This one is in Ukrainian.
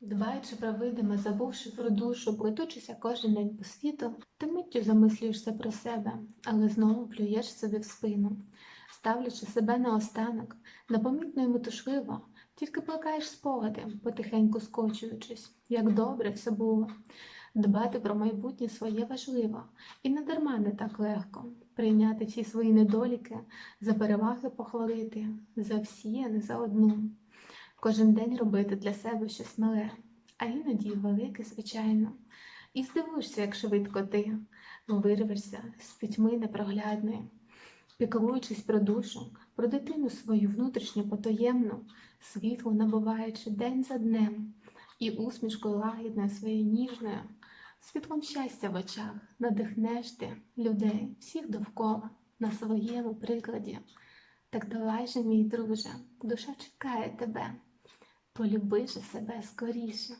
Дбаючи про видиме, забувши про душу, плетучися кожен день по світу, ти миттю замислюєшся про себе, але знову плюєш собі в спину, ставлячи себе на останок, непомітно і метушливо, тільки плекаєш спогади, потихеньку скочуючись, як добре все було. Дбати про майбутнє своє важливо, і не дарма не так легко прийняти всі свої недоліки, за переваги похвалити, за всі, а не за одну. Кожен день робити для себе щось мале, а іноді велике, звичайно. І здивуєшся, як швидко ти вирвешся з пітьми непроглядної, піклуючись про душу, про дитину свою внутрішню потаємну, світло набуваючи день за днем, і усмішкою лагідною своєю ніжною, світлом щастя в очах надихнеш ти людей, всіх довкола, на своєму прикладі. Так давай же, мій друже, душа чекає тебе. Полюби же себе скоріше.